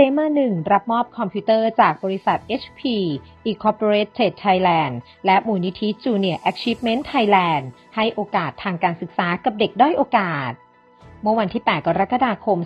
เมาหนึ่งรับมอบคอมพิวเตอร์จากบริษัท HP Incorporated Thailand และมูลนิธิ Junior Achievement Thailand ให้โอกาสทางการศึกษากับเด็กด้อยโอกาส เมื่อวันที่ 8 กรกฎาคม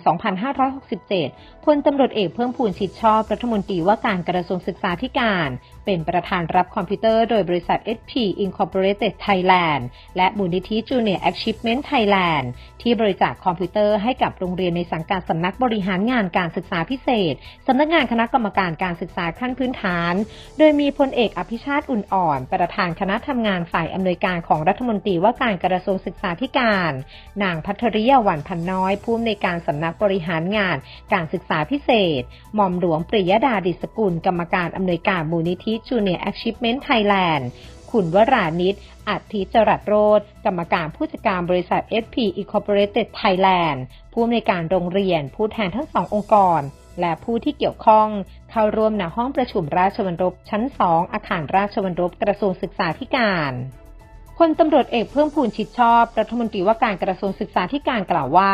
2567 พลตำรวจเอกเพิ่มพูนชิดชอบรัฐมนตรีว่าการกระทรวงศึกษาธิการ เป็นประธานรับคอมพิวเตอร์โดยบริษัท HP Incorporated Thailand และมูลนิธิ Junior Achievement Thailand ที่บริจาคคอมพิวเตอร์ให้กับโรงเรียนในสังกัดสำนักบริหารงานการศึกษาพิเศษ สำนักงานคณะกรรมการการศึกษาขั้นพื้นฐาน โดยมีพลเอกอภิชาติอุ่นอ่อน ประธานคณะทำงานฝ่ายอำนวยการของรัฐมนตรีว่าการกระทรวงศึกษาธิการ นางพัทริยาวันพันน้อยผู้อำนวยการสำนักบริหารงาน การศึกษาพิเศษ หม่อมหลวงปริยดาดิสกุล กรรมการอำนวยการมูลนิธิ Junior Achievement Thailand คุณวรานิตอัธิจรัตโรธกรรมการผู้จัดการบริษัท SP Incorporated Thailand ผู้อำนวยการโรงเรียน ผู้แทนทั้งสององค์กร และผู้ที่เกี่ยวข้อง เข้าร่วมณห้องประชุมราชวัลรบชั้น 2 อาคารราชวัลรบกระทรวงศึกษาธิการ พลตำรวจเอกเพิ่มพูนชิดชอบ รัฐมนตรีว่าการกระทรวงศึกษาธิการกล่าวว่า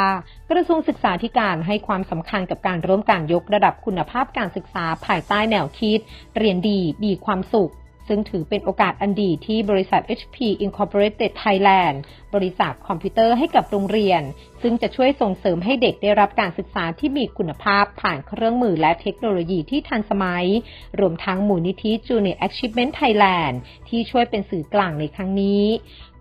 กระทรวงศึกษาธิการให้ความสำคัญกับการร่วมการยกระดับคุณภาพการศึกษาภายใต้แนวคิด เรียนดีมีความสุข ซึ่งถือเป็นโอกาสอันดีที่บริษัท HP Incorporated Thailand บริจาคคอมพิวเตอร์ให้กับโรงเรียน ซึ่งจะช่วยส่งเสริมให้เด็กได้รับการศึกษาที่มีคุณภาพผ่านเครื่องมือและเทคโนโลยีที่ทันสมัย รวมทั้งมูลนิธิ Junior Achievement Thailand ที่ช่วยเป็นสื่อกลางในครั้งนี้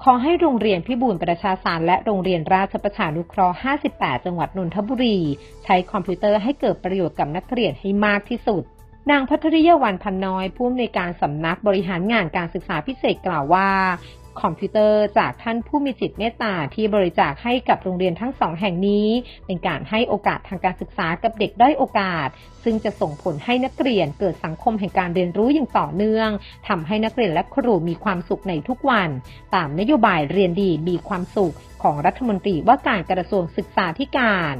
ขอให้โรงเรียนพิบูลประชาสารและโรงเรียนราชประชานุเคราะห์ 58 จังหวัดนนทบุรี ใช้คอมพิวเตอร์ให้เกิดประโยชน์กับนักเรียนให้มากที่สุด นางพัทริยาวันพันน้อยผู้อำนวยการสำนักบริหารงานการศึกษาพิเศษกล่าวว่า คอมพิวเตอร์จากท่านผู้มีจิตเมตตาที่บริจาคให้กับโรงเรียนทั้งสองแห่งนี้ เป็นการให้โอกาสทางการศึกษากับเด็กด้อยโอกาส ซึ่งจะส่งผลให้นักเรียนเกิดสังคมแห่งการเรียนรู้อย่างต่อเนื่องทำให้นักเรียนและครูมีความสุขในทุกวัน ตามนโยบายเรียนดีมีความสุขของรัฐมนตรีว่าการกระทรวงศึกษาธิการ